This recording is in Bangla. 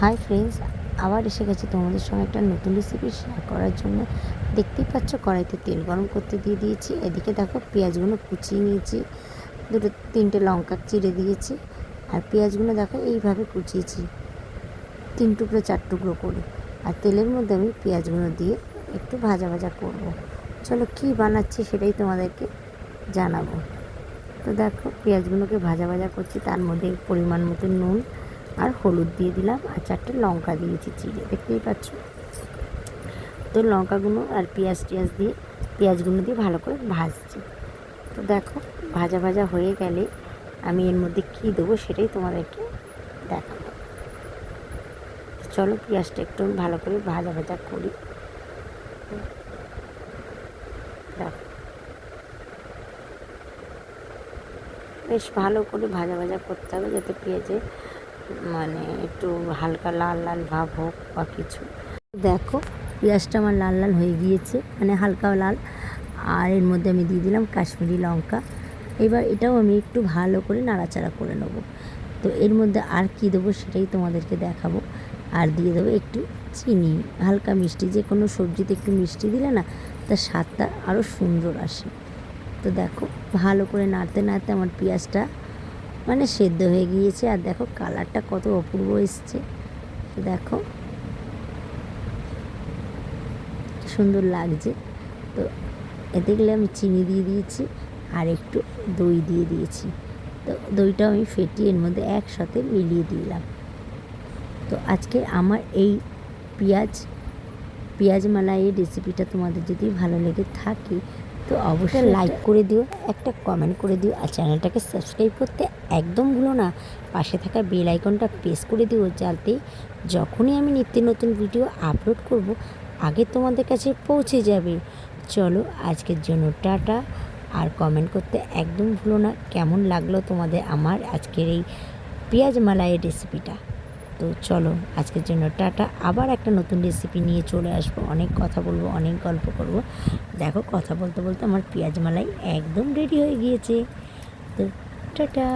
হাই ফ্রেন্ডস আবার এসে গেছে তোমাদের সঙ্গে একটা নতুন রেসিপি শেয়ার করার জন্য। দেখতেই পাচ্ছ কড়াইতে তেল গরম করতে দিয়ে দিয়েছি। এদিকে দেখো পেঁয়াজগুলো কুচিয়ে নিয়েছি। দুটো, তিনটে লঙ্কা চিড়ে দিয়েছি। আর পেঁয়াজগুলো দেখো এইভাবে কুচিয়েছি। তিন টুকরো, চার টুকরো করে। আর তেলের মধ্যে আমি পেঁয়াজগুলো দিয়ে একটু ভাজা ভাজা করব। চলো কী বানাচ্ছি সেটাই তোমাদেরকে জানাব। তো দেখো পেঁয়াজগুলোকে ভাজা ভাজা করছি। তার মধ্যে পরিমাণ মতো নুন আর হলুদ দিয়ে দিলাম, আর চারটে লঙ্কা দিয়েছি চিড়ে, দেখতেই পাচ্ছ? তো লঙ্কাগুলো আর পেঁয়াজ টিয়াজ দিয়ে, পেঁয়াজগুলো দিয়ে ভালো করে ভাজছি। তো দেখো, ভাজা ভাজা হয়ে গেলে আমি এর মধ্যে কী দেবো সেটাই তোমাদেরকে দেখাবো। চলো পেঁয়াজটা একটু ভালো করে ভাজা ভাজা করি। বেশ ভালো করে ভাজা ভাজা করতে হবে যাতে পেঁয়াজে মানে একটু হালকা লাল লাল ভাব হোক বা কিছু। দেখো, পেঁয়াজটা আমার লাল লাল হয়ে গিয়েছে মানে হালকা লাল। আর এর মধ্যে আমি দিয়ে দিলাম কাশ্মীরি লঙ্কা। এবার এটাও আমি একটু ভালো করে নাড়াচাড়া করে নেব। তো এর মধ্যে আর কি দেবো সেটাই তোমাদেরকে দেখাবো। আর দিয়ে দেবো একটু চিনি, হালকা মিষ্টি, যে কোনো সবজিতে একটু মিষ্টি দিলে না, তার স্বাদটা আরও সুন্দর আসে। তো দেখো, ভালো করে নাড়তে নাড়তে আমার পেঁয়াজটা মানে সেদ্ধ হয়ে গিয়েছে, আর দেখো কালারটা কত অপূর্ব এসছে। দেখো সুন্দর লাগছে। তো এতে গেলে আমি চিনি দিয়ে দিয়েছি, আর একটু দই দিয়ে দিয়েছি। তো দইটাও আমি ফেটিয়ে এর মধ্যে একসাথে মিলিয়ে দিলাম। তো আজকে আমার এই পেঁয়াজ পেঁয়াজ মালাইয়ের রেসিপিটা তোমাদের যদি ভালো লেগে থাকে তো অবশ্যই লাইক করে দিও, একটা কমেন্ট করে দিও, আর চ্যানেলটাকে সাবস্ক্রাইব করতে একদম ভুলো না। পাশে থাকা বেল আইকনটা প্রেস করে দিও, যাতে যখনই আমি নিত্য নতুন ভিডিও আপলোড করব, আগে তোমাদের কাছে পৌঁছে যাবে। চলো, আজকের জন্য টাটা। আর কমেন্ট করতে একদম ভুলো না, কেমন লাগল তোমাদের আমার আজকের এই পেঁয়াজ মালাইয়ের রেসিপিটা তো চলো, আজকের জন্য টাটা। আবার একটা নতুন রেসিপি নিয়ে চলে আসব। অনেক কথা বলব, অনেক গল্প করব। দেখো, কথা বলতে বলতে আমার পেঁয়াজ মালাই একদম রেডি হয়ে গিয়েছে। তো টাটা।